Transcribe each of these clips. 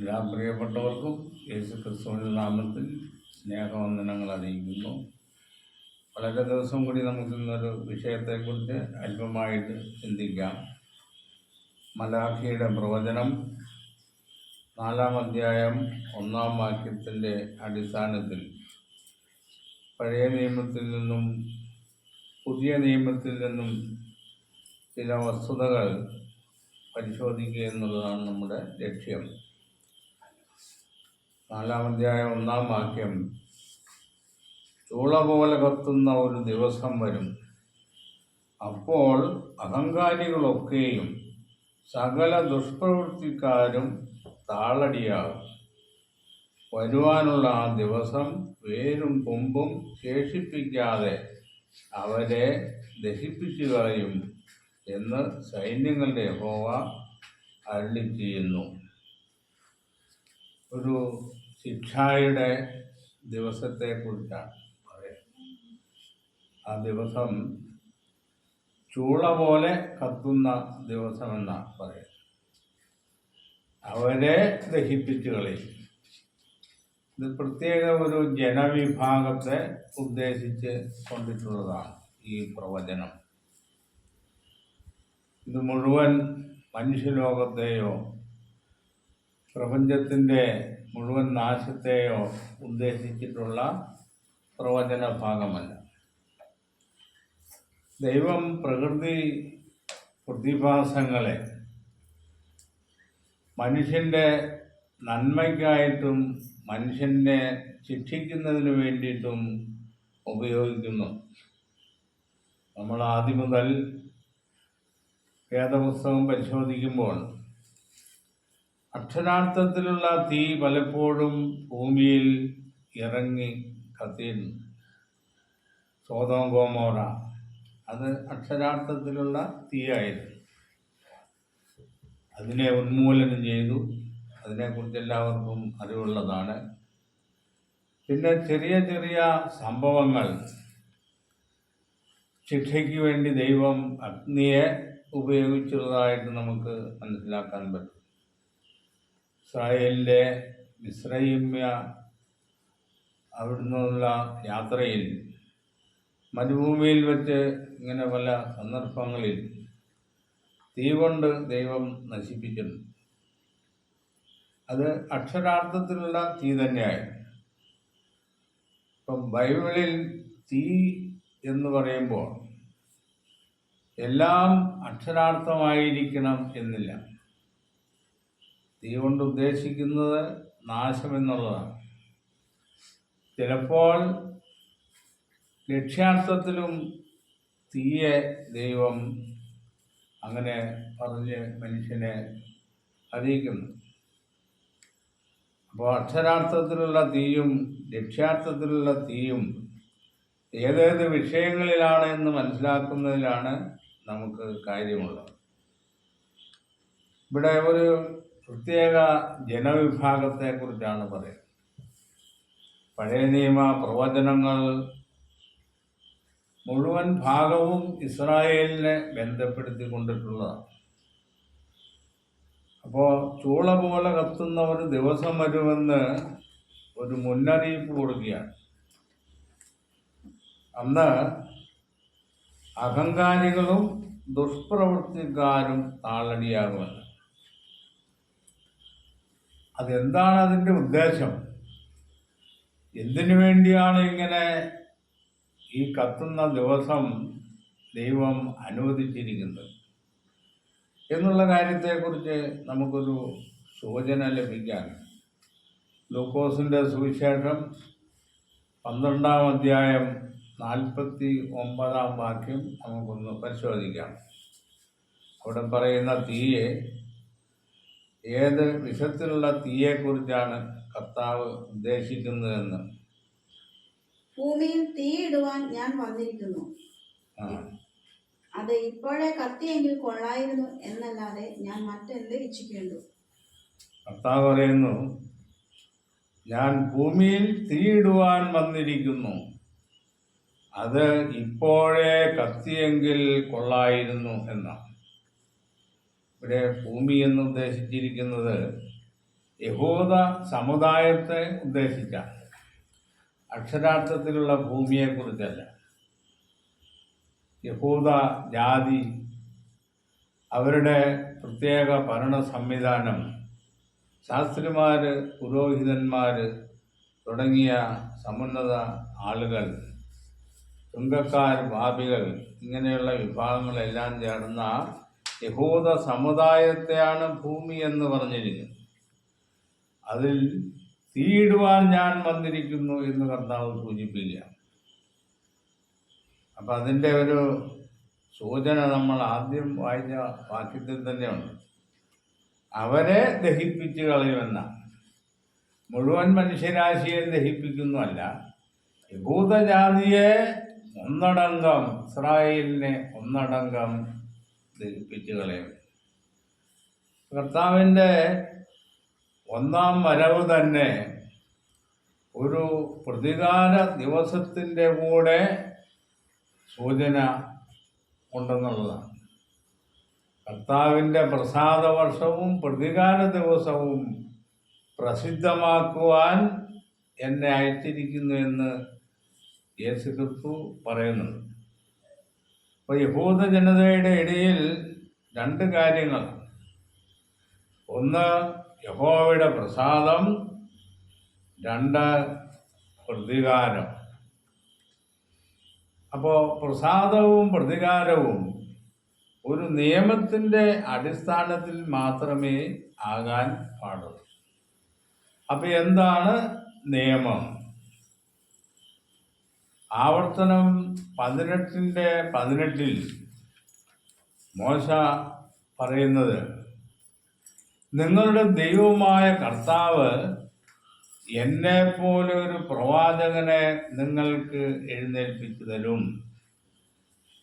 എല്ലാ പ്രിയപ്പെട്ടവർക്കും യേശു ക്രിസ്തുവിന്റെ നാമത്തിൽ സ്നേഹവന്ദനങ്ങൾ അറിയിക്കുന്നു. വളരെ ദിവസം കൂടി നമുക്ക് ഇന്നൊരു വിഷയത്തെക്കുറിച്ച് അല്പമായിട്ട് ചിന്തിക്കാം. മലാഖിയുടെ പ്രവചനം നാലാം അധ്യായം ഒന്നാം വാക്യത്തിന്റെ അടിസ്ഥാനത്തിൽ പഴയ നിയമത്തിൽ നിന്നും പുതിയ നിയമത്തിൽ നിന്നും ചില വസ്തുതകൾ പരിശോധിക്കുക എന്നുള്ളതാണ് നമ്മുടെ ലക്ഷ്യം. നാലാം അധ്യായം ഒന്നാം വാക്യം. ചൂള പോലെ കത്തുന്ന ഒരു ദിവസം വരും. അപ്പോൾ അഹങ്കാരികളൊക്കെയും സകല ദുഷ്പ്രവൃത്തിക്കാരും താളടിയാകും. വരുവാനുള്ള ആ ദിവസം വേരും കൊമ്പും ശേഷിപ്പിക്കാതെ അവരെ ദഹിപ്പിച്ചു കളയും എന്ന് സൈന്യങ്ങളുടെ യഹോവ അരുളി ചെയ്യുന്നു ഒരു ശിക്ഷായുടെ ദിവസത്തെക്കുറിച്ചാണ് പറയുന്നത്. ആ ദിവസം ചൂള പോലെ കത്തുന്ന ദിവസമെന്നാണ് പറയുന്നത്. അവരെ ദഹിപ്പിച്ചു കളയും. ഇത് പ്രത്യേക ഒരു ജനവിഭാഗത്തെ ഉദ്ദേശിച്ച് കൊണ്ടിട്ടുള്ളതാണ് ഈ പ്രവചനം. ഇത് മുഴുവൻ മനുഷ്യലോകത്തെയോ പ്രപഞ്ചത്തിന്റെ മുഴുവൻ നാശത്തെയോ ഉദ്ദേശിച്ചിട്ടുള്ള പ്രവചന ഭാഗമല്ല. ദൈവം പ്രകൃതി പ്രതിഭാസങ്ങളെ മനുഷ്യന്റെ നന്മയ്ക്കായിട്ടും മനുഷ്യനെ ശിക്ഷിക്കുന്നതിന് വേണ്ടിയിട്ടും ഉപയോഗിക്കുന്നു. നമ്മൾ ആദ്യം മുതൽ വേദപുസ്തകം പരിശോധിക്കുമ്പോൾ അക്ഷരാർത്ഥത്തിലുള്ള തീ പലപ്പോഴും ഭൂമിയിൽ ഇറങ്ങി കത്തിയിരുന്നു. സോതോം ഗോമോറ അത് അക്ഷരാർത്ഥത്തിലുള്ള തീയായിരുന്നു. അതിനെ ഉന്മൂലനം ചെയ്തു. അതിനെക്കുറിച്ച് എല്ലാവർക്കും അറിവുള്ളതാണ്. പിന്നെ ചെറിയ ചെറിയ സംഭവങ്ങൾ. ശിക്ഷയ്ക്ക് വേണ്ടി ദൈവം അഗ്നിയെ ഉപയോഗിച്ചുള്ളതായിട്ട് നമുക്ക് മനസ്സിലാക്കാൻ പറ്റും. ഇസ്രായേലിന്റെ മിശ്രയിമ്യ അവിടുന്നുള്ള യാത്രയിൽ മരുഭൂമിയിൽ വെച്ച് ഇങ്ങനെ പല സന്ദർഭങ്ങളിൽ തീ കൊണ്ട് ദൈവം നശിപ്പിക്കുന്നു. അത് അക്ഷരാർത്ഥത്തിലുള്ള തീ തന്നെയായിരുന്നു ഇപ്പം ബൈബിളിൽ തീ എന്ന് പറയുമ്പോൾ എല്ലാം അക്ഷരാർത്ഥമായിരിക്കണം എന്നില്ല. തീ കൊണ്ട് ഉദ്ദേശിക്കുന്നത് നാശമെന്നുള്ളതാണ്. ചിലപ്പോൾ ലക്ഷ്യാർത്ഥത്തിലും തീയെ ദൈവം അങ്ങനെ പറഞ്ഞ് മനുഷ്യനെ അറിയിക്കുന്നു. അപ്പോൾ അക്ഷരാർത്ഥത്തിലുള്ള തീയും ലക്ഷ്യാർത്ഥത്തിലുള്ള തീയും ഏതേത് വിഷയങ്ങളിലാണ് എന്ന് മനസ്സിലാക്കുന്നതിലാണ് നമുക്ക് കാര്യമുള്ളത്. ഇവിടെ ഒരു പ്രത്യേക ജനവിഭാഗത്തെക്കുറിച്ചാണ് പറയുന്നത്. പഴയ നിയമ പ്രവചനങ്ങൾ മുഴുവൻ ഭാഗവും ഇസ്രായേലിനെ ബന്ധപ്പെടുത്തി കൊണ്ടിട്ടുള്ളതാണ് അപ്പോൾ ചൂള പോലെ കത്തുന്ന ഒരു ദിവസം വരുമെന്ന് ഒരു മുന്നറിയിപ്പ് കൊടുക്കുകയാണ്. അന്ന് അഹങ്കാരികളും ദുഷ്പ്രവൃത്തിക്കാരും താളടിയാകുമല്ലോ അതെന്താണ് അതിന്റെ ഉദ്ദേശം? എന്തിനു വേണ്ടിയാണ് ഇങ്ങനെ ഈ കത്തുന്ന ദിവസം ദൈവം അനുവദിച്ചിരിക്കുന്നത്? എന്നുള്ള കാര്യത്തെക്കുറിച്ച് നമുക്കൊരു സൂചന ലഭിക്കാൻ. ലൂക്കോസിന്റെ സുവിശേഷം പന്ത്രണ്ടാം അധ്യായം നാൽപ്പത്തി ഒമ്പതാം വാക്യം നമുക്കൊന്ന് പരിശോധിക്കാം. അവിടെ പറയുന്ന തീയെ ഏത് വിഷത്തിലുള്ള തീയെക്കുറിച്ചാണ് കർത്താവ് ഉദ്ദേശിക്കുന്നതെന്ന്? ഭൂമിയിൽ തീയിടുവാൻ ഞാൻ വന്നിരിക്കുന്നു. അത് ഇപ്പോഴേ കത്തിയെങ്കിൽ കൊള്ളായിരുന്നു എന്നല്ലാതെ ഞാൻ മറ്റെന്ത് ഇച്ഛിക്കേണ്ടു? കർത്താവ് പറയുന്നു ഞാൻ ഭൂമിയിൽ തീയിടുവാൻ വന്നിരിക്കുന്നു. അത് ഇപ്പോഴേ കത്തിയെങ്കിൽ കൊള്ളായിരുന്നു എന്നാണ്. ഇവിടെ ഭൂമി എന്ന് ഉദ്ദേശിച്ചിരിക്കുന്നത് യഹൂദ സമുദായത്തെ ഉദ്ദേശിച്ച അക്ഷരാർത്ഥത്തിലുള്ള ഭൂമിയെക്കുറിച്ചല്ല. യഹൂദ ജാതി അവരുടെ പ്രത്യേക ഭരണ സംവിധാനം ശാസ്ത്രിമാർ പുരോഹിതന്മാർ തുടങ്ങിയ സമുന്നത ആളുകൾ തുങ്കക്കാർ ഭാപികൾ ഇങ്ങനെയുള്ള വിഭാഗങ്ങളെല്ലാം ചേർന്ന യഹൂദ സമുദായത്തെയാണ് ഭൂമി എന്ന് പറഞ്ഞിരിക്കുന്നത്. അതിൽ തീയിടുവാൻ ഞാൻ വന്നിരിക്കുന്നു എന്ന് കർത്താവ് സൂചിപ്പിക്കുക അപ്പം അതിന്റെ ഒരു സൂചന നമ്മൾ ആദ്യം വായിച്ച വാക്യത്തിൽ തന്നെയുണ്ട്. അവരെ ദഹിപ്പിച്ച് കളയുമെന്ന. മുഴുവൻ മനുഷ്യരാശിയെ ദഹിപ്പിക്കുന്നതല്ല. യഹൂദജാതിയെ ഒന്നടങ്കം ഇസ്രായേലിനെ ഒന്നടങ്കം ദഹിപ്പിച്ച് കളയും കർത്താവിന്റെ ഒന്നാം വരവ് തന്നെ ഒരു പ്രതികാര ദിവസത്തിന്റെ കൂടെ സൂചന ഉണ്ടെന്നുള്ളതാണ്. കർത്താവിന്റെ പ്രസാദ വർഷവും പ്രതികാര ദിവസവും പ്രസിദ്ധമാക്കുവാൻ എന്നെ അയച്ചിരിക്കുന്നു എന്ന് യേശു ക്രിസ്തു പറയുന്നുണ്ട്. അപ്പോൾ യഹൂദ ജനതയുടെ ഇടയിൽ രണ്ട് കാര്യങ്ങൾ. ഒന്ന് യഹോവയുടെ പ്രസാദം. രണ്ട് പ്രതികാരം. അപ്പോൾ പ്രസാദവും പ്രതികാരവും ഒരു നിയമത്തിന്റെ അടിസ്ഥാനത്തിൽ മാത്രമേ ആകാൻ പാടുള്ളൂ. അപ്പോൾ എന്താണ് നിയമം? ആവർത്തനം പതിനെട്ടിന്റെ പതിനെട്ടിൽ മോശ പറയുന്നത് നിങ്ങളുടെ ദൈവമായ കർത്താവ് എന്നെ പോലെ ഒരു പ്രവാചകനെ നിങ്ങൾക്ക് എഴുന്നേൽപ്പിച്ചു തരും.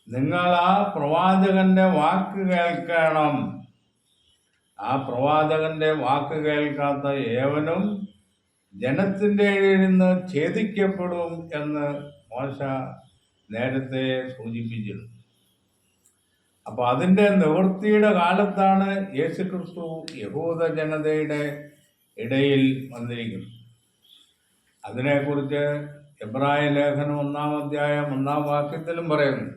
നിങ്ങൾ ആ പ്രവാചകന്റെ വാക്ക് കേൾക്കണം. ആ പ്രവാചകന്റെ വാക്ക് കേൾക്കാത്ത ഏവനും ജനത്തിന്റെ ഇടയിൽ നിന്ന് ഛേദിക്കപ്പെടും എന്ന് മോശ നേരത്തെ സൂചിപ്പിച്ചിരുന്നു. അപ്പോൾ അതിന്റെ നിവൃത്തിയുടെ കാലത്താണ് യേശുക്രിസ്തു യഹൂദ ജനതയുടെ ഇടയിൽ വന്നിരിക്കുന്നത്. അതിനെക്കുറിച്ച് എബ്രായ ലേഖനം ഒന്നാം അധ്യായം ഒന്നാം വാക്യത്തിലും പറയുന്നു.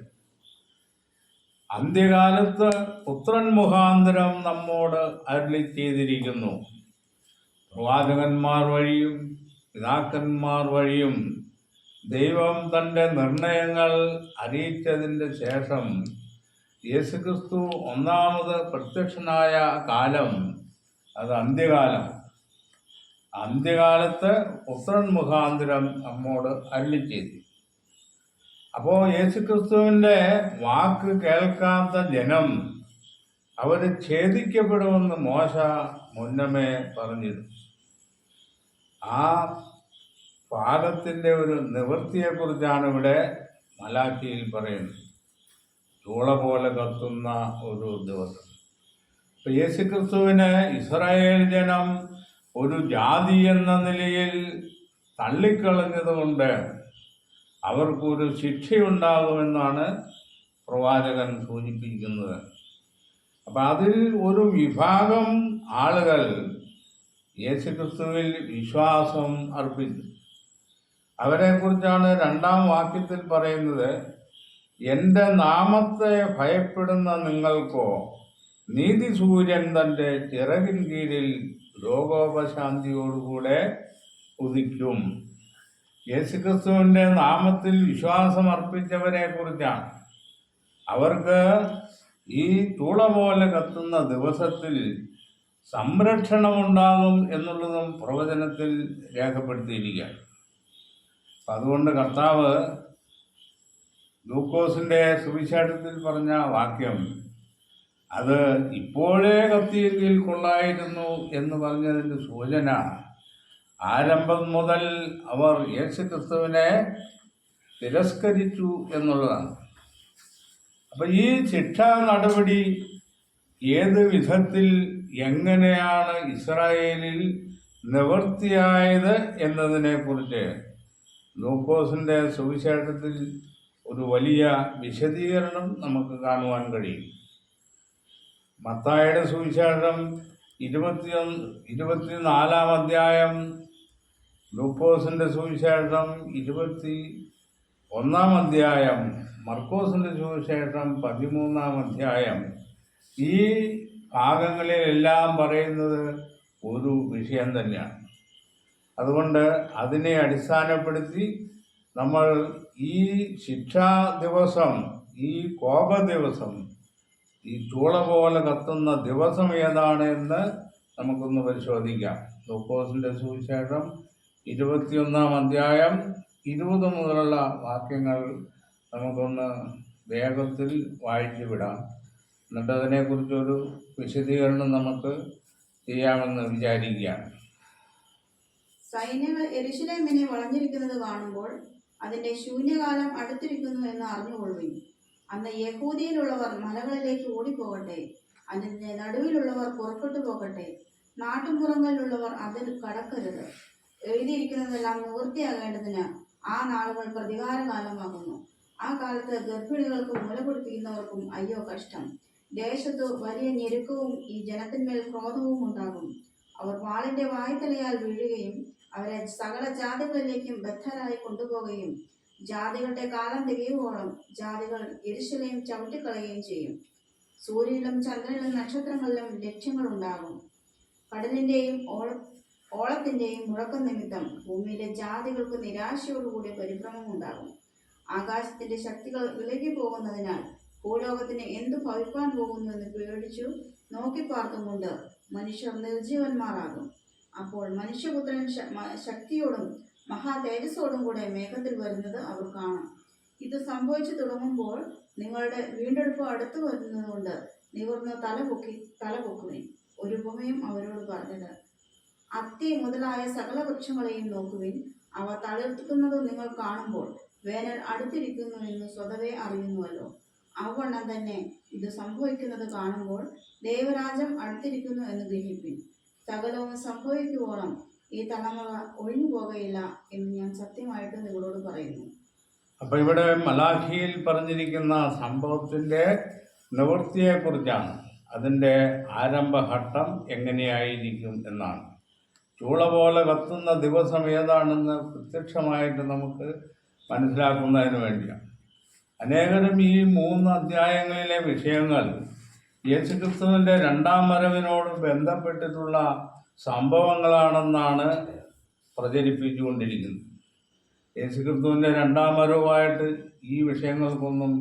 അന്ത്യകാലത്ത് പുത്രൻ മുഖാന്തരം നമ്മോട് അരുളി ചെയ്തിരിക്കുന്നു. പ്രവാചകന്മാർ വഴിയും പിതാക്കന്മാർ വഴിയും ദൈവം തന്റെ നിർണയങ്ങൾ അറിയിച്ചതിന്റെ ശേഷം യേശുക്രിസ്തു ഒന്നാമത് പ്രത്യക്ഷനായ കാലം അത് അന്ത്യകാലം. അന്ത്യകാലത്ത് പുത്രൻ മുഖാന്തരം നമ്മോട് അരുളി ചെയ്തു. അപ്പോൾ യേശുക്രിസ്തുവിന്റെ വാക്ക് കേൾക്കാത്ത ജനം അവർ ഛേദിക്കപ്പെടുമെന്ന് മോശ മുന്നമേ പറഞ്ഞിരുന്നു. ആ പാദത്തിന്റെ ഒരു നിവൃത്തിയെക്കുറിച്ചാണ് ഇവിടെ മലാഖിയിൽ പറയുന്നത്. ചൂള പോലെ കത്തുന്ന ഒരു ദിവസം. ഇപ്പം യേശുക്രിസ്തുവിനെ ഇസ്രായേൽ ജനം ഒരു ജാതി എന്ന നിലയിൽ തള്ളിക്കളഞ്ഞതുകൊണ്ട് അവർക്കൊരു ശിക്ഷയുണ്ടാകുമെന്നാണ് പ്രവാചകൻ സൂചിപ്പിക്കുന്നത്. അപ്പം അതിൽ ഒരു വിഭാഗം ആളുകൾ യേശുക്രിസ്തുവിൽ വിശ്വാസം അർപ്പിച്ചു. അവരെക്കുറിച്ചാണ് രണ്ടാം വാക്യത്തിൽ പറയുന്നത് എന്റെ നാമത്തെ ഭയപ്പെടുന്ന നിങ്ങൾക്കോ നീതി സൂര്യൻ തന്റെ ചിറകിൻ കീഴിൽ ലോകോപശാന്തിയോടുകൂടെ ഉദിക്കും. യേശുക്രിസ്തുവിന്റെ നാമത്തിൽ വിശ്വാസമർപ്പിച്ചവരെ കുറിച്ചാണ് അവർക്ക് ഈ തൂള പോലെ കത്തുന്ന ദിവസത്തിൽ സംരക്ഷണമുണ്ടാകും എന്നുള്ളതും പ്രവചനത്തിൽ രേഖപ്പെടുത്തിയിരിക്കുകയാണ്. അപ്പം അതുകൊണ്ട് കർത്താവ് ലൂക്കോസിന്റെ സുവിശേഷത്തിൽ പറഞ്ഞ വാക്യം അത് ഇപ്പോഴേ കത്തിയെങ്കിൽ കൊള്ളായിരുന്നു എന്ന് പറഞ്ഞതിന്റെ സൂചന ആരംഭം മുതൽ അവർ യേശു ക്രിസ്തുവിനെ തിരസ്കരിച്ചു എന്നുള്ളതാണ്. അപ്പം ഈ ശിക്ഷാ നടപടി ഏത് വിധത്തിൽ എങ്ങനെയാണ് ഇസ്രായേലിൽ നിവൃത്തിയായത് എന്നതിനെക്കുറിച്ച് ലൂക്കോസിന്റെ സുവിശേഷത്തിൽ ഒരു വലിയ വിശദീകരണം നമുക്ക് കാണുവാൻ കഴിയും. മത്തായുടെ സുവിശേഷം ഇരുപത്തിയൊന്ന് ഇരുപത്തിനാലാം അധ്യായം ലൂക്കോസിന്റെ സുവിശേഷം ഇരുപത്തി ഒന്നാം അധ്യായം മർക്കോസിന്റെ സുവിശേഷം പതിമൂന്നാം അധ്യായം. ഈ ഭാഗങ്ങളിലെല്ലാം പറയുന്നത് ഒരു വിഷയം തന്നെയാണ്. അതുകൊണ്ട് അതിനെ അടിസ്ഥാനപ്പെടുത്തി നമ്മൾ ഈ ശിക്ഷാ ദിവസം ഈ കോപ ദിവസം ഈ ചൂള പോലെ കത്തുന്ന ദിവസം ഏതാണ് എന്ന് നമുക്കൊന്ന് പരിശോധിക്കാം. ലൂക്കോസിന്റെ സുവിശേഷം ഇരുപത്തിയൊന്നാം അധ്യായം ഇരുപത് മുതലുള്ള വാക്യങ്ങൾ നമുക്കൊന്ന് വേഗത്തിൽ വായിച്ചു വിടാം എന്നിട്ട് അതിനെക്കുറിച്ചൊരു വിശദീകരണം നമുക്ക് ചെയ്യാമെന്ന് വിചാരിക്കുകയാണ്. സൈന്യങ്ങൾ എരിശിലേമിനെ വളഞ്ഞിരിക്കുന്നത് കാണുമ്പോൾ അതിന്റെ ശൂന്യകാലം അടുത്തിരിക്കുന്നു എന്ന് അറിഞ്ഞുകൊള്ളുവിൻ. അന്ന് യഹൂദിയിലുള്ളവർ മലകളിലേക്ക് ഓടിപ്പോകട്ടെ അതിന്റെ നടുവിലുള്ളവർ പുറപ്പെട്ടു പോകട്ടെ നാട്ടുപുറങ്ങളിലുള്ളവർ അതിൽ കടക്കരുത്. എഴുതിയിരിക്കുന്നതെല്ലാം നിവൃത്തിയാകേണ്ടതിന് ആ നാളുകൾ പ്രതികാരകാലമാകുന്നു. ആ കാലത്ത് ഗർഭിണികൾക്കും മുല കുടിപ്പിക്കുന്നവർക്കും അയ്യോ കഷ്ടം. ദേശത്തു വലിയ ഞെരുക്കവും ഈ ജനത്തിന്മേൽ ക്രോധവും ഉണ്ടാകും. അവർ വാളിന്റെ വായ്ത്തലയാൽ വീഴുകയും അവരെ സകല ജാതികളിലേക്കും ബദ്ധരായി കൊണ്ടുപോകുകയും ജാതികളുടെ കാലം തികയുവോളം ജാതികൾ എരിശിലയും ചവിട്ടിക്കളയുകയും ചെയ്യും. സൂര്യനിലും ചന്ദ്രനിലും നക്ഷത്രങ്ങളിലും ലക്ഷ്യങ്ങളുണ്ടാകും. കടലിന്റെയും ഓള ഓളത്തിന്റെയും മുഴക്കം നിമിത്തം ഭൂമിയിലെ ജാതികൾക്ക് നിരാശയോടുകൂടി പരിഭ്രമം ഉണ്ടാകും. ആകാശത്തിന്റെ ശക്തികൾ വിലകി പോകുന്നതിനാൽ ഭൂലോകത്തിന് എന്തു പോകുന്നു എന്ന് പേടിച്ചു നോക്കിപ്പാർത്തുകൊണ്ട് മനുഷ്യർ നിർജീവന്മാരാകും അപ്പോൾ മനുഷ്യപുത്രൻ ശക്തിയോടും മഹാതേജസ്സോടും കൂടെ മേഘത്തിൽ വരുന്നത് അവർ കാണും. ഇത് സംഭവിച്ചു തുടങ്ങുമ്പോൾ നിങ്ങളുടെ വീണ്ടെടുപ്പ് അടുത്തു വരുന്നതുകൊണ്ട് നിവർന്ന് തല പൊക്കി തല പൊക്കുവിൻ ഒരു ഉപമയും അവരോട് പറഞ്ഞത്. അത്തി മുതലായ സകല വൃക്ഷങ്ങളെയും നോക്കുവിൻ. അവ തളിർക്കുന്നത് നിങ്ങൾ കാണുമ്പോൾ വേനൽ അടുത്തിരിക്കുന്നു എന്ന് സ്വതവേ അറിയുന്നുവല്ലോ. അവണ്ണം തന്നെ ഇത് സംഭവിക്കുന്നത് കാണുമ്പോൾ ദേവരാജം അടുത്തിരിക്കുന്നു എന്ന് ഗ്രഹിപ്പിൻ. സകലവും സംഭവിക്കുവോളം ഈ തലമുറ ഒഴിഞ്ഞു പോകയില്ല എന്ന് ഞാൻ സത്യമായിട്ട് നിങ്ങളോട് പറയുന്നു. അപ്പൊ ഇവിടെ മലാഖിയിൽ പറഞ്ഞിരിക്കുന്ന സംഭവത്തിന്റെ നിവൃത്തിയെക്കുറിച്ചാണ്. അതിന്റെ ആരംഭഘട്ടം എങ്ങനെയായിരിക്കും എന്നാണ്. ചൂള പോലെ കത്തുന്ന ദിവസം ഏതാണെന്ന് പ്രത്യക്ഷമായിട്ട് നമുക്ക് മനസ്സിലാക്കുന്നതിന് വേണ്ടിയാണ്. അനേകരും ഈ മൂന്ന് അധ്യായങ്ങളിലെ വിഷയങ്ങൾ യേശുക്രിസ്തുവിന്റെ രണ്ടാം വരവിനോട് ബന്ധപ്പെട്ടിട്ടുള്ള സംഭവങ്ങളാണെന്നാണ് പ്രചരിപ്പിച്ചുകൊണ്ടിരിക്കുന്നത്. യേശുക്രിസ്തുവിന്റെ രണ്ടാം വരവുമായിട്ട് ഈ വിഷയങ്ങൾക്കൊന്നും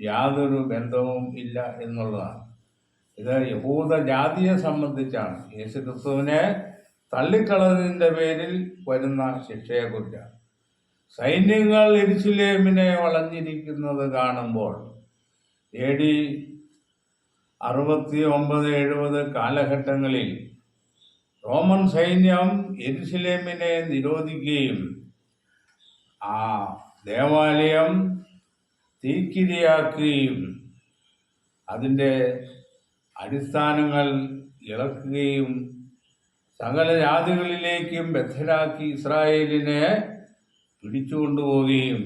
യാതൊരു ബന്ധവും ഇല്ല എന്നുള്ളതാണ്. ഇത് യഹൂദ ജാതിയെ സംബന്ധിച്ചാണ്. യേശുക്രിസ്തുവിനെ തള്ളിക്കളതിന്റെ പേരിൽ വരുന്ന ശിക്ഷയെക്കുറിച്ചാണ്. സൈന്യങ്ങൾ എരിശിലേമിനെ വളഞ്ഞിരിക്കുന്നത് കാണുമ്പോൾ എ ഡി അറുപത്തി ഒമ്പത് എഴുപത് കാലഘട്ടങ്ങളിൽ റോമൻ സൈന്യം എരുസലേമിനെ നിരോധിക്കുകയും ആ ദേവാലയം തീക്കിരിയാക്കുകയും അതിന്റെ അടിസ്ഥാനങ്ങൾ ഇളക്കുകയും സകല ജാതികളിലേക്കും ബദ്ധരാക്കി ഇസ്രായേലിനെ പിടിച്ചുകൊണ്ടുപോവുകയും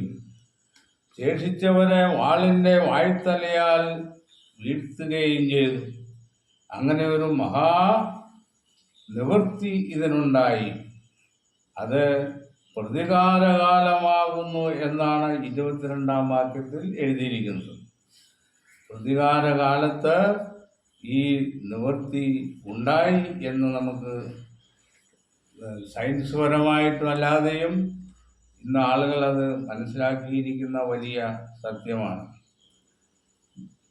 ശേഷിച്ചവരെ വാളിന്റെ വായ്ത്തലയാൽ വീഴ്ത്തുകയും ചെയ്തു അങ്ങനെ ഒരു മഹാ നിവൃത്തി ഇതിനുണ്ടായി. അത് പ്രതികാരകാലമാകുന്നു എന്നാണ് ഇരുപത്തിരണ്ടാം വാക്യത്തിൽ എഴുതിയിരിക്കുന്നത്. പ്രതികാരകാലത്ത് ഈ നിവൃത്തി ഉണ്ടായി എന്ന് നമുക്ക് സയൻസ് പരമായിട്ടും അല്ലാതെയും ഇന്ന് ആളുകൾ അത് മനസ്സിലാക്കിയിരിക്കുന്ന വലിയ സത്യമാണ്.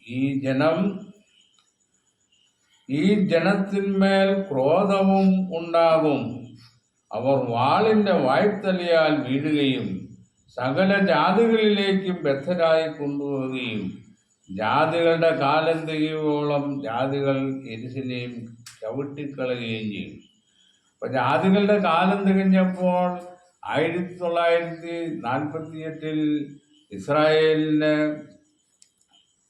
ഈ ജനം ഈ ജനത്തിന്മേൽ ക്രോധവും ഉണ്ടാകും. അവർ വാളിന്റെ വായ്ത്തലയാൽ വീഴുകയും സകല ജാതികളിലേക്കും ബദ്ധരായി കൊണ്ടുപോവുകയും ജാതികളുടെ കാലം തികയോളം ജാതികൾ എരിശിനെയും ചവിട്ടിക്കളയുകയും ചെയ്യും. അപ്പൊ ജാതികളുടെ കാലം തികഞ്ഞപ്പോൾ ആയിരത്തി തൊള്ളായിരത്തി നാൽപ്പത്തി എട്ടിൽ ഇസ്രായേലിന്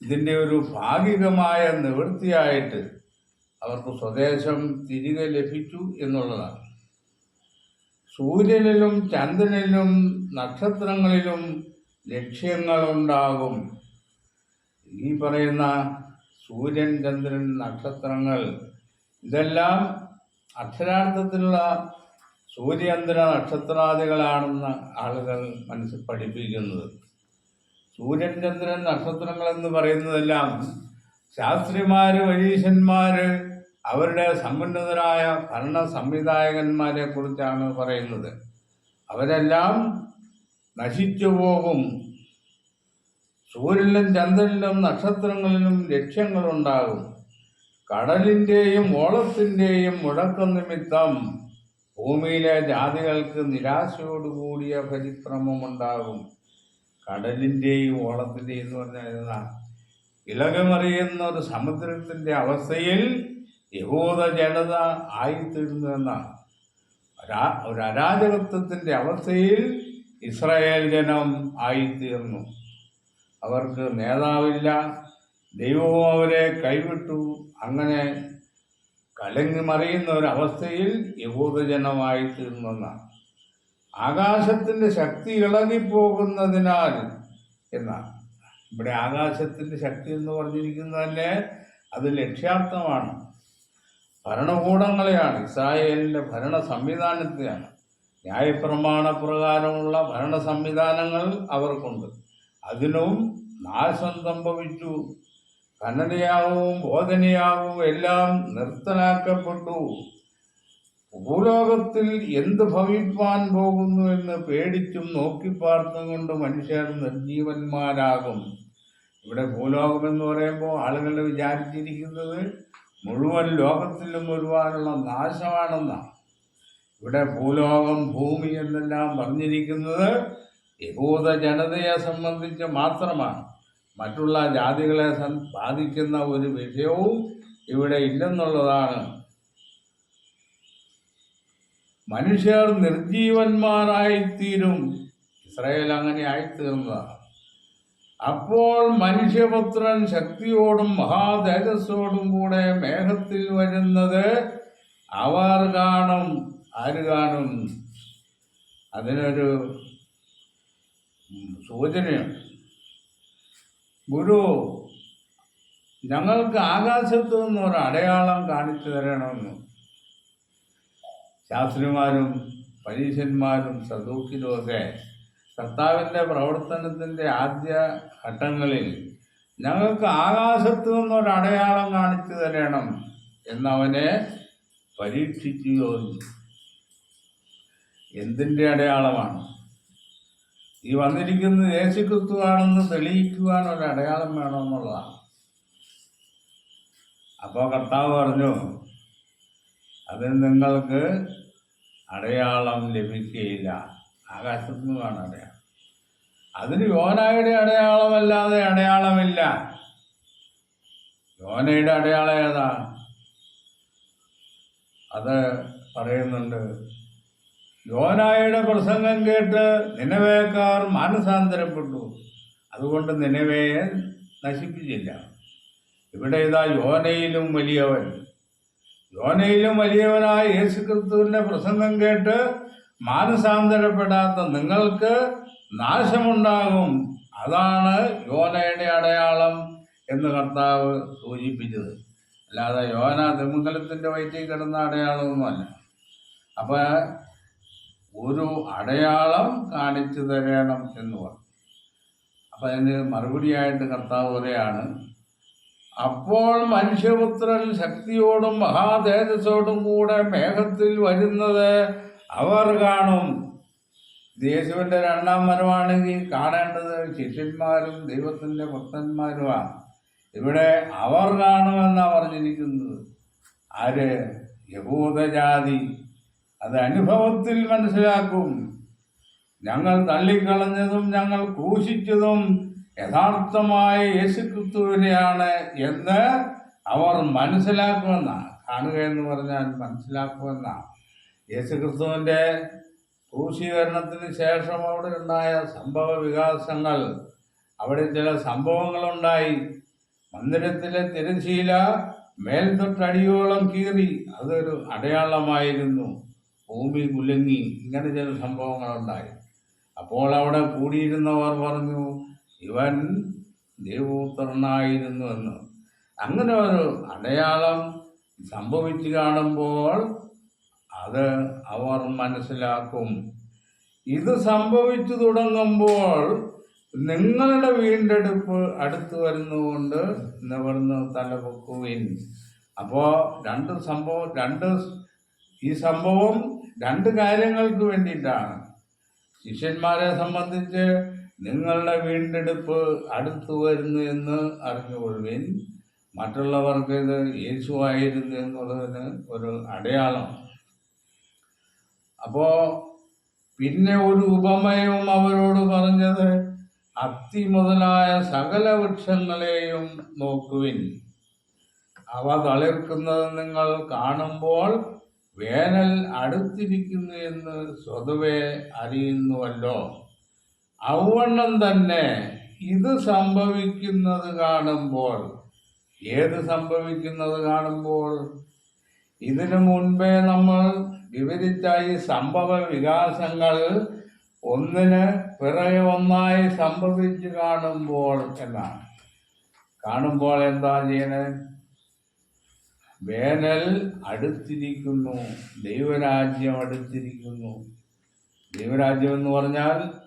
ഇതിന്റെ ഒരു ഭാഗികമായ നിവൃത്തിയായിട്ട് അവർക്ക് സ്വദേശം തിരികെ ലഭിച്ചു എന്നുള്ളതാണ്. സൂര്യനിലും ചന്ദ്രനിലും നക്ഷത്രങ്ങളിലും ലക്ഷ്യങ്ങളുണ്ടാകും. ഈ പറയുന്ന സൂര്യൻ ചന്ദ്രൻ നക്ഷത്രങ്ങൾ ഇതെല്ലാം അക്ഷരാർത്ഥത്തിലുള്ള സൂര്യചന്ദ്ര നക്ഷത്രാദികളാണെന്ന് ആളുകൾ മനസ്സിൽ പഠിപ്പിക്കുന്നത്. സൂര്യൻ ചന്ദ്രൻ നക്ഷത്രങ്ങൾ എന്ന് പറയുന്നതെല്ലാം ശാസ്ത്രിമാര് വരീശന്മാര് അവരുടെ സമ്പന്നതരായ ഭരണ സംവിധായകന്മാരെ കുറിച്ചാണ് പറയുന്നത്. അവരെല്ലാം നശിച്ചു പോകും. സൂര്യനിലും ചന്ദ്രനിലും നക്ഷത്രങ്ങളിലും ലക്ഷ്യങ്ങളുണ്ടാകും. കടലിന്റെയും ഓളത്തിന്റെയും മുഴക്കം നിമിത്തം ഭൂമിയിലെ ജാതികൾക്ക് നിരാശയോടുകൂടിയ പരിശ്രമമുണ്ടാകും. കടലിന്റെയും ഓളത്തിന്റെയും എന്ന് പറഞ്ഞാൽ എന്താ? ഇളകമറിയുന്ന ഒരു സമുദ്രത്തിന്റെ അവസ്ഥയിൽ യഹൂദ ജനത ആയിത്തീരുന്നു എന്നാണ് ഒരാ- അരാജകത്വത്തിന്റെ അവസ്ഥയിൽ ഇസ്രായേൽ ജനം ആയിത്തീർന്നു. അവർക്ക് നേതാവില്ല ദൈവവും അവരെ കൈവിട്ടു. അങ്ങനെ കലങ്ങി മറിയുന്ന ഒരവസ്ഥയിൽ യഹൂദജനമായി തീർന്നെന്നാണ് ആകാശത്തിന്റെ ശക്തി ഇളകിപ്പോകുന്നതിനാൽ എന്നാണ്. ഇവിടെ ആകാശത്തിന്റെ ശക്തി എന്ന് പറഞ്ഞിരിക്കുന്നതല്ലേ? അത് ലക്ഷ്യാർത്ഥമാണ്. ഭരണകൂടങ്ങളെയാണ്. ഇസ്രായേലിന്റെ ഭരണ സംവിധാനത്തെയാണ് ന്യായപ്രമാണ പ്രകാരമുള്ള ഭരണ സംവിധാനങ്ങൾ അവർക്കുണ്ട്. അതിനും നാശം സംഭവിച്ചു. കന്നഡയാവും ബോധനയാവും എല്ലാം നിർത്തലാക്കപ്പെട്ടു. ഭൂലോകത്തിൽ എന്ത് ഭവിപ്പാൻ പോകുന്നു എന്ന് പേടിച്ചും നോക്കിപ്പാർത്തും കൊണ്ട് മനുഷ്യർ നിർജീവന്മാരാകും. ഇവിടെ ഭൂലോകം എന്ന് പറയുമ്പോൾ ആളുകൾ വിചാരിച്ചിരിക്കുന്നത് മുഴുവൻ ലോകത്തിലും ഒരുപാടുള്ള നാശമാണെന്നാണ് ഇവിടെ ഭൂലോകം ഭൂമി എന്നെല്ലാം പറഞ്ഞിരിക്കുന്നത് യഹൂദ ജനതയെ സംബന്ധിച്ച് മാത്രമാണ്. മറ്റുള്ള ജാതികളെ ബാധിക്കുന്ന ഒരു വിഷയവും ഇവിടെ ഇല്ലെന്നുള്ളതാണ്. മനുഷ്യർ നിർജീവന്മാരായിത്തീരും. ഇസ്രായേൽ അങ്ങനെ ആയിത്തീർന്നതാണ് അപ്പോൾ മനുഷ്യപുത്രൻ ശക്തിയോടും മഹാതേജസ്സോടും കൂടെ മേഘത്തിൽ വരുന്നത് അവർ കാണും. ആര് കാണും? അതിനൊരു സൂചനയുണ്ട് ഗുരു ഞങ്ങൾക്ക് ആകാശത്തു നിന്ന് ഒരു അടയാളം കാണിച്ചു തരണമെന്ന്. ശാസ്ത്രിമാരും പരീശന്മാരും സദൂക്കിലുമൊക്കെ കർത്താവിന്റെ പ്രവർത്തനത്തിന്റെ ആദ്യ ഘട്ടങ്ങളിൽ ഞങ്ങൾക്ക് ആകാശത്തു നിന്നൊരു അടയാളം കാണിച്ചു തരണം എന്നവനെ പരീക്ഷിച്ചു ചോദിച്ചു എന്തിന്റെ അടയാളമാണ്? ഈ വന്നിരിക്കുന്ന യേശുക്രിസ്തു ആണെന്ന് തെളിയിക്കുവാൻ ഒരു അടയാളം വേണമെന്നുള്ളതാണ്. അപ്പോൾ കർത്താവ് പറഞ്ഞു അതിന് നിങ്ങൾക്ക് അടയാളം ലഭിക്കുകയില്ല. ആകാശത്തു നിന്നാണ് അടയാളം. അതിന് യോനായുടെ അടയാളമല്ലാതെ അടയാളമില്ല. യോനയുടെ അടയാളം ഏതാ? അത് പറയുന്നുണ്ട് യോനായുടെ പ്രസംഗം കേട്ട് നിലവേക്കാർ മാനസാന്തരപ്പെട്ടു. അതുകൊണ്ട് നിലവയെ നശിപ്പിച്ചില്ല. ഇവിടെ ഇതാ യോനയിലും വലിയവൻ. യോനയിലും വലിയവനായ യേശുക്രിസ്തുവിന്റെ പ്രസംഗം കേട്ട് മാനസാന്തരപ്പെടാത്ത നിങ്ങൾക്ക് നാശമുണ്ടാകും. അതാണ് യോനയുടെ അടയാളം എന്ന് കർത്താവ് സൂചിപ്പിച്ചത്. അല്ലാതെ യോന തിമംഗലത്തിന്റെ വയറ്റിൽ കിടന്ന അടയാളമൊന്നുമല്ല. അപ്പോൾ ഒരു അടയാളം കാണിച്ചു തരണം എന്ന് പറഞ്ഞു. അപ്പം അതിന് മറുപടിയായിട്ട് കർത്താവ് പറയാണ് അപ്പോൾ മനുഷ്യപുത്രൻ ശക്തിയോടും മഹാതേജസ്സോടും കൂടെ മേഘത്തിൽ വരുന്നത് അവർ കാണും. യേശുവിന്റെ രണ്ടാം വരവാണെങ്കിൽ കാണേണ്ടത്. ശിഷ്യന്മാരും ദൈവത്തിന്റെ ഭക്തന്മാരുമാണ്. ഇവിടെ അവർ കാണുമെന്നാണ് പറഞ്ഞിരിക്കുന്നത്. ആര്? യഹൂദജാതി. അത് അനുഭവത്തിൽ മനസ്സിലാക്കും. ഞങ്ങൾ തള്ളിക്കളഞ്ഞതും ഞങ്ങൾ ക്രൂശിച്ചതും യഥാർത്ഥമായ യേശുക്രിസ്തുവിനെയാണ് എന്ന് അവർ മനസ്സിലാക്കുമെന്നാണ്. കാണുക എന്ന് പറഞ്ഞാൽ മനസ്സിലാക്കുമെന്നാണ്. യേശുക്രിസ്തുവിന്റെ ക്രൂശീകരണത്തിന് ശേഷം അവിടെ ഉണ്ടായ സംഭവ വികാസങ്ങൾ അവിടെ ചില സംഭവങ്ങളുണ്ടായി. മന്ദിരത്തിലെ തിരശീല മേൽത്തൊട്ടടിയോളം കീറി. അതൊരു അടയാളമായിരുന്നു. ഭൂമി കുലുങ്ങി. ഇങ്ങനെ ചില സംഭവങ്ങളുണ്ടായി. അപ്പോൾ അവിടെ കൂടിയിരുന്നവർ പറഞ്ഞു ഇവൻ ദൈവപുത്രനായിരുന്നു എന്ന് അങ്ങനെ ഒരു അടയാളം സംഭവിച്ചു കാണുമ്പോൾ അത് അവർ മനസ്സിലാക്കും. ഇത് സംഭവിച്ചു തുടങ്ങുമ്പോൾ നിങ്ങളുടെ വീണ്ടെടുപ്പ് അടുത്തു വരുന്നുകൊണ്ട് നിവർന്ന് തലപൊക്കുവിൻ അപ്പോൾ രണ്ട് സംഭവം രണ്ട് ഈ സംഭവം രണ്ട് കാര്യങ്ങൾക്ക് വേണ്ടിയിട്ടാണ്. ശിഷ്യന്മാരെ സംബന്ധിച്ച് നിങ്ങളുടെ വീണ്ടെടുപ്പ് അടുത്തു വരുന്നു എന്ന് അറിഞ്ഞുകൊള്ളുവിൻ. മറ്റുള്ളവർക്ക് ഇത് യേശുവായിരുന്നു എന്നുള്ളതിന് ഒരു അടയാളം. അപ്പോ പിന്നെ ഒരു ഉപമയും അവരോട് പറഞ്ഞത് അത്തി മുതലായ സകല വൃക്ഷങ്ങളെയും നോക്കുവിൻ. അവ തളിർക്കുന്നത് നിങ്ങൾ കാണുമ്പോൾ വേനൽ അടുത്തിരിക്കുന്നു എന്ന് സ്വതവേ അറിയുന്നുവല്ലോ. ഔവണ്ണം തന്നെ ഇത് സംഭവിക്കുന്നത് കാണുമ്പോൾ ഏത് സംഭവിക്കുന്നത് കാണുമ്പോൾ? ഇതിനു മുൻപേ നമ്മൾ വിവരിച്ച ഈ സംഭവ വികാസങ്ങൾ ഒന്നിന് പിറകെ ഒന്നായി സംഭവിച്ചു കാണുമ്പോൾ എന്നാണ്. കാണുമ്പോൾ എന്താ ചെയ്യണേ? വേനൽ അടുത്തിരിക്കുന്നു ദൈവരാജ്യം അടുത്തിരിക്കുന്നു. ദൈവരാജ്യം എന്ന് പറഞ്ഞാൽ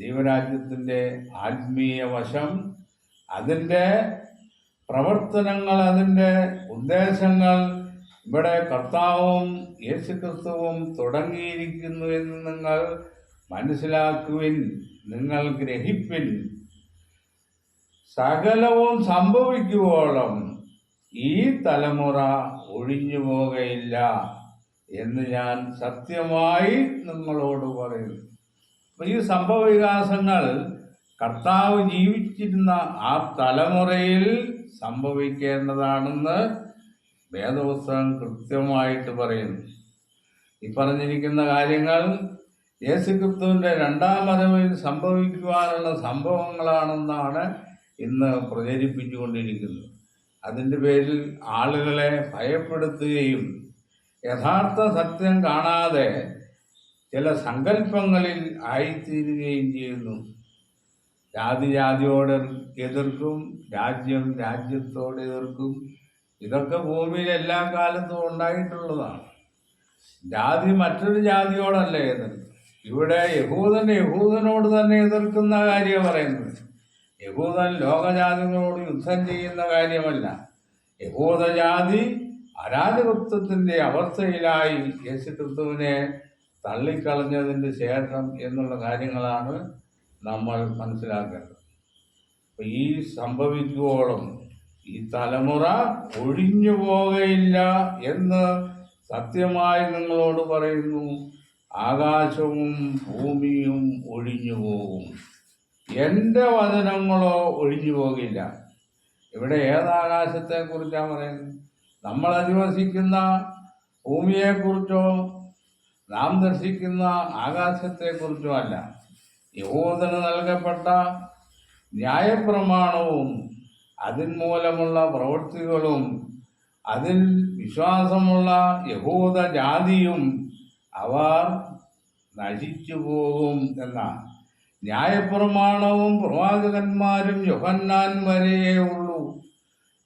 ദൈവരാജ്യത്തിന്റെ ആത്മീയ വശം അതിന്റെ പ്രവർത്തനങ്ങൾ അതിന്റെ ഉദ്ദേശങ്ങൾ ഇവിടെ കർത്താവും യേശുക്രിസ്തുവും തുടങ്ങിയിരിക്കുന്നു എന്ന് നിങ്ങൾ മനസ്സിലാക്കുവിൻ നിങ്ങൾ ഗ്രഹിപ്പിൻ. സകലവും സംഭവിക്കുവോളം ഈ തലമുറ ഒഴിഞ്ഞു പോകയില്ല എന്ന് ഞാൻ സത്യമായി നിങ്ങളോട് പറയുന്നു. ഈ സംഭവവികാസങ്ങൾ കർത്താവ് ജീവിച്ചിരുന്ന ആ തലമുറയിൽ സംഭവിക്കേണ്ടതാണെന്ന് വേദപുസ്തകം കൃത്യമായിട്ട് പറയുന്നു. ഈ പറഞ്ഞിരിക്കുന്ന കാര്യങ്ങൾ യേശുക്രിസ്തുവിന്റെ രണ്ടാം വരവിൽ സംഭവിക്കുവാനുള്ള സംഭവങ്ങളാണെന്നാണ് ഇന്ന് പ്രചരിപ്പിച്ചുകൊണ്ടിരിക്കുന്നത്. അതിന്റെ പേരിൽ ആളുകളെ ഭയപ്പെടുത്തുകയും യഥാർത്ഥ സത്യം കാണാതെ ചില സങ്കല്പങ്ങളിൽ ആയിത്തീരുകയും ചെയ്യുന്നു. ജാതി ജാതിയോട് എതിർക്കും രാജ്യം രാജ്യത്തോട് എതിർക്കും. ഇതൊക്കെ ഭൂമിയിൽ എല്ലാ കാലത്തും ഉണ്ടായിട്ടുള്ളതാണ്. ജാതി മറ്റൊരു ജാതിയോടല്ല എതിർക്കും ഇവിടെ യഹൂദൻ യഹൂദനോട് തന്നെ എതിർക്കുന്ന കാര്യം പറയുന്നത്. യഹൂദൻ ലോകജാതികളോട് യുദ്ധം ചെയ്യുന്ന കാര്യമല്ല. യഹൂദജാതി അരാജകത്വത്തിന്റെ അവസ്ഥയിലായി യേശുക്രിസ്തുവിനെ തള്ളിക്കളഞ്ഞതിന് ശേഷം എന്നുള്ള കാര്യങ്ങളാണ് നമ്മൾ മനസ്സിലാക്കേണ്ടത്. അപ്പൊ ഈ സംഭവിക്കുവോളം ഈ തലമുറ ഒഴിഞ്ഞു പോകയില്ല എന്ന് സത്യമായി നിങ്ങളോട് പറയുന്നു. ആകാശവും ഭൂമിയും ഒഴിഞ്ഞു പോകും. എന്റെ വചനങ്ങളോ ഒഴിഞ്ഞു പോകില്ല. ഇവിടെ ഏതാകാശത്തെ കുറിച്ചാണ് പറയുന്നത്? നമ്മൾ അധിവസിക്കുന്ന ഭൂമിയെക്കുറിച്ചോ നാം ദർശിക്കുന്ന ആകാശത്തെക്കുറിച്ചുമല്ല. യഹൂദന് നൽകപ്പെട്ട ന്യായപ്രമാണവും അതിൻ മൂലമുള്ള പ്രവൃത്തികളും അതിൽ വിശ്വാസമുള്ള യഹൂദ ജാതിയും അവർ നശിച്ചു പോകും എന്നാണ്. ന്യായപ്രമാണവും പ്രവാചകന്മാരും യുഹന്നാൻ വരെയേ ഉള്ളൂ.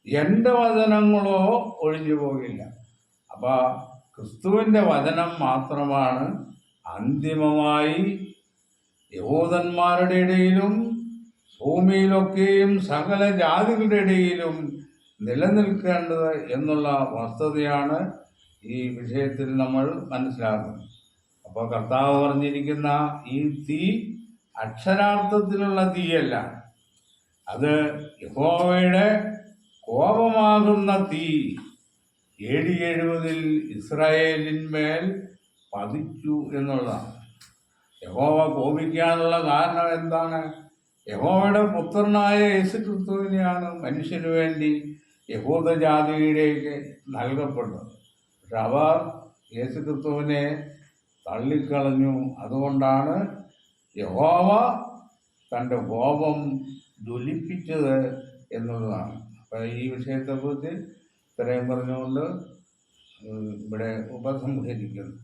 എന്റെ വചനങ്ങളോ ഒഴിഞ്ഞു പോകില്ല. അപ്പോൾ ക്രിസ്തുവിന്റെ വചനം മാത്രമാണ് അന്തിമമായി യഹൂദന്മാരുടെ ഇടയിലും ഭൂമിയിലൊക്കെയും സകല ജാതികളുടെ ഇടയിലും നിലനിൽക്കേണ്ടത് എന്നുള്ള വസ്തുതയാണ് ഈ വിഷയത്തിൽ നമ്മൾ മനസ്സിലാക്കുന്നത്. അപ്പോൾ കർത്താവ് പറഞ്ഞിരിക്കുന്ന ഈ തീ അക്ഷരാർത്ഥത്തിലുള്ള തീയല്ല. അത് യഹോവയുടെ കോപമാകുന്ന തീ. എ ഡി എഴുപതിൽ ഇസ്രായേലിന്മേൽ പതിച്ചു എന്നുള്ളതാണ്. യഹോവ കോപിക്കാനുള്ള കാരണം എന്താണ്? യഹോവയുടെ പുത്രനായ യേശു ക്രിസ്തുവിനെയാണ് മനുഷ്യന് വേണ്ടി യഹൂദജാതിയിലേക്ക് നൽകപ്പെട്ടത്. പക്ഷെ അവർ യേശു ക്രിസ്തുവിനെ തള്ളിക്കളഞ്ഞു. അതുകൊണ്ടാണ് യഹോവ തന്റെ കോപം ജ്വലിപ്പിച്ചത് എന്നുള്ളതാണ്. അപ്പോൾ ഈ വിഷയത്തെക്കുറിച്ച് ഇത്രയും പറഞ്ഞുകൊണ്ട് ഇവിടെ ഉപസംഹരിക്കുന്നു.